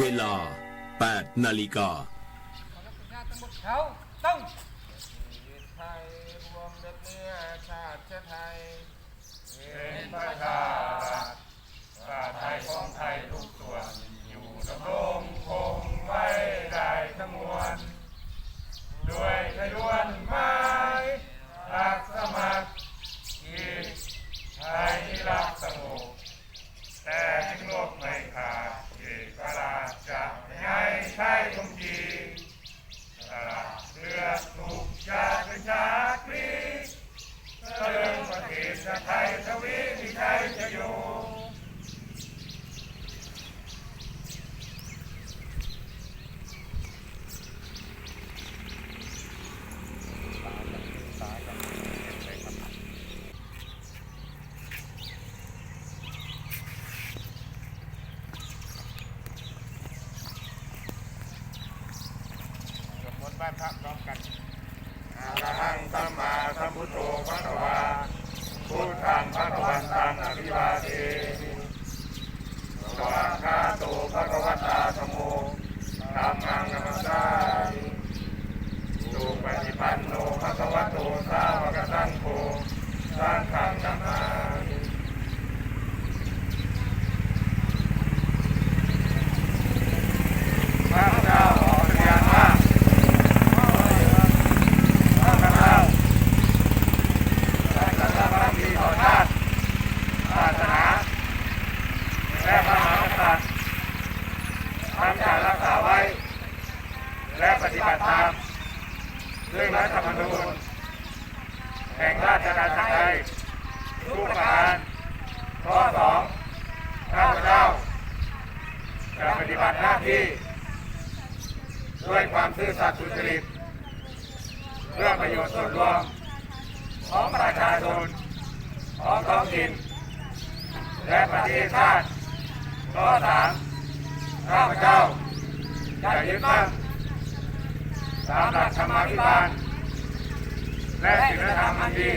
เวลา 8 นาฬิกาขอรับปดเขาต้องไทยรวมเด็ดเนื้อชาติไทยเป็นประชารัฐชาติไทยของไทยทุกส่วน อยู่ดำรงคงไว้ได้ทั้งมวล ด้วยขยวนไม้รักสมัครกิจไทยรักสงบแต่ถึงโลกไม่ขาดเอกราชจะไม่ให้ใช้ทงจีสละเลือดถูกชาติเป็นชาติครีเติมประเทศชาติไทยทวีที่ไทยจะอยู่ สมมติ บ้านพระพร้อมกันอะระหังสัมมาสัมพุทโธพระวาพุทธังพระวันตังอภิวาเทสวากขาโตพระวัตตาธรรมโมธัมมังนัมสาสุปฏิปันโนพระวัตโตสาวกสังโฆสังฆังนามามิพระเจ้าขอเรียนว่า ข้าพเจ้าได้กระทำความดีต่อชาติศาสนา และพระมหากษัตริย์ทั้งจะรักษาไว้ และปฏิบัติตามด้วยรัฐธรรมนูญแห่งราชอาณาจักรไทยทุกประการข้อสองข้าพเจ้าจะปฏิบัติหน้าที่ ด้วยความซื่อสัตย์สุจริตเพื่อประโยชน์ส่วนรวมของประชาชนของท้องถิ่นและประเทศชาติ ข้อสามข้าพเจ้าจะยึดมั่นตามหลักธรรมาภิบาลและศีลธรรมอันดี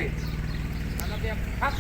ครับ